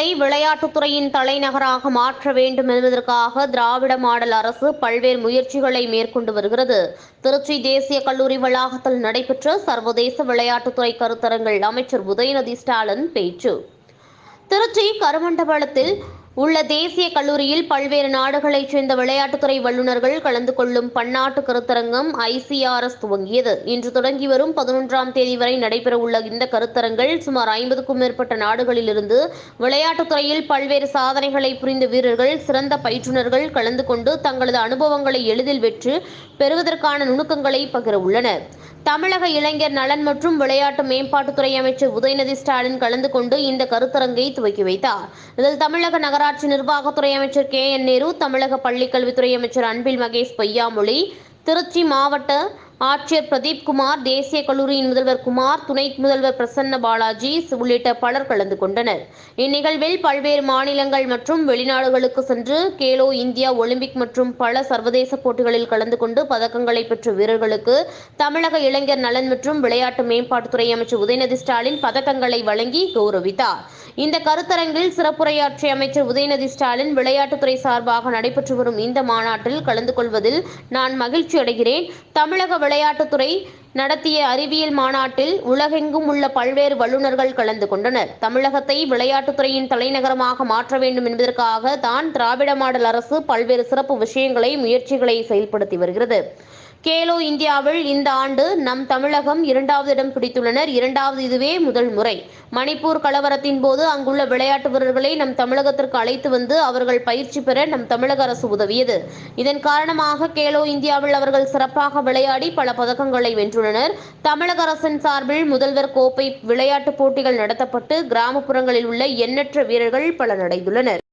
தமிழகத்தை விளையாட்டுத்துறையின் தலைநகராக மாற்ற வேண்டும் என்பதற்காக திராவிட மாடல் அரசு பல்வேறு முயற்சிகளை மேற்கொண்டு வருகிறது. திருச்சி தேசிய கல்லூரி வளாகத்தில் நடைபெற்ற சர்வதேச விளையாட்டுத்துறை கருத்தரங்கில் அமைச்சர் உதயநிதி ஸ்டாலின் பேச்சு. திருச்சி கருமண்டபலத்தில் உள்ள தேசிய கல்லூரியில் பல்வேறு நாடுகளைச் சேர்ந்த விளையாட்டுத்துறை வல்லுநர்கள் கலந்து கொள்ளும் பன்னாட்டு கருத்தரங்கம் ஐசிஆர்எஸ் துவங்கியது. இன்று தொடங்கி வரும் பதினொன்றாம் தேதி வரை நடைபெறவுள்ள இந்த கருத்தரங்கள் சுமார் ஐம்பதுக்கும் மேற்பட்ட நாடுகளிலிருந்து விளையாட்டுத்துறையில் பல்வேறு சாதனைகளை புரிந்த வீரர்கள் சிறந்த பயிற்றுனர்கள் கலந்து கொண்டு தங்களது அனுபவங்களை எளிதில் வெற்று பெறுவதற்கான நுணுக்கங்களை பகிர உள்ளனர். தமிழக இளைஞர் நலன் மற்றும் விளையாட்டு மேம்பாட்டுத்துறை அமைச்சர் உதயநிதி ஸ்டாலின் கலந்து கொண்டு இந்த கருத்தரங்கை துவக்கி வைத்தார். இதில் தமிழக நகராட்சி நிர்வாகத்துறை அமைச்சர் கே என் நேரு தமிழக பள்ளிக்கல்வித்துறை அமைச்சர் அன்பில் மகேஷ் பொய்யாமொழி திருச்சி மாவட்ட ஆட்சியர் பிரதீப் குமார் தேசிய கல்லூரியின் முதல்வர் குமார் துணை முதல்வர் பிரசன்ன பாலாஜி உள்ளிட்ட பலர் கலந்து கொண்டனர். இந்நிகழ்வில் பல்வேறு மாநிலங்கள் மற்றும் வெளிநாடுகளுக்கு சென்று கேலோ இந்தியா ஒலிம்பிக் மற்றும் பல சர்வதேச போட்டிகளில் கலந்து கொண்டு பதக்கங்களை பெற்ற வீரர்களுக்கு தமிழக இளைஞர் நலன் மற்றும் விளையாட்டு மேம்பாட்டுத்துறை அமைச்சர் உதயநிதி ஸ்டாலின் பதக்கங்களை வழங்கி கௌரவித்தார். இந்த கருத்தரங்கில் சிறப்புரையாற்றிய அமைச்சர் உதயநிதி ஸ்டாலின் விளையாட்டுத்துறை சார்பாக நடைபெற்று வரும் இந்த மாநாட்டில் கலந்து கொள்வதில் நான் மகிழ்ச்சி அடைகிறேன் தமிழக விளையாட்டுத்துறை நடத்திய அறிவியல் மாநாட்டில் உலகெங்கும் உள்ள பல்வேறு வல்லுநர்கள் கலந்து கொண்டனர். தமிழகத்தை விளையாட்டுத்துறையின் தலைநகரமாக மாற்ற வேண்டும் என்பதற்காக தான் திராவிட மாடல் அரசு பல்வேறு சிறப்பு விஷயங்களை முயற்சிகளை செயல்படுத்தி வருகிறது. கேலோ இந்தியாவில் இந்த ஆண்டு நம் தமிழகம் இரண்டாவது இடம் பிடித்துள்ளனர். இரண்டாவது இதுவே முதல் முறை. மணிப்பூர் கலவரத்தின் போது அங்குள்ள விளையாட்டு வீரர்களை நம் தமிழகத்திற்கு அழைத்து வந்து அவர்கள் பயிற்சி பெற நம் தமிழக அரசு உதவியது. இதன் காரணமாக கேலோ இந்தியாவில் அவர்கள் சிறப்பாக விளையாடி பல பதக்கங்களை வென்றுள்ளனர். தமிழக அரசின் சார்பில் முதல்வர் கோப்பை விளையாட்டுப் போட்டிகள் நடத்தப்பட்டு கிராமப்புறங்களில் உள்ள எண்ணற்ற வீரர்கள் பலனடைந்துள்ளனர்.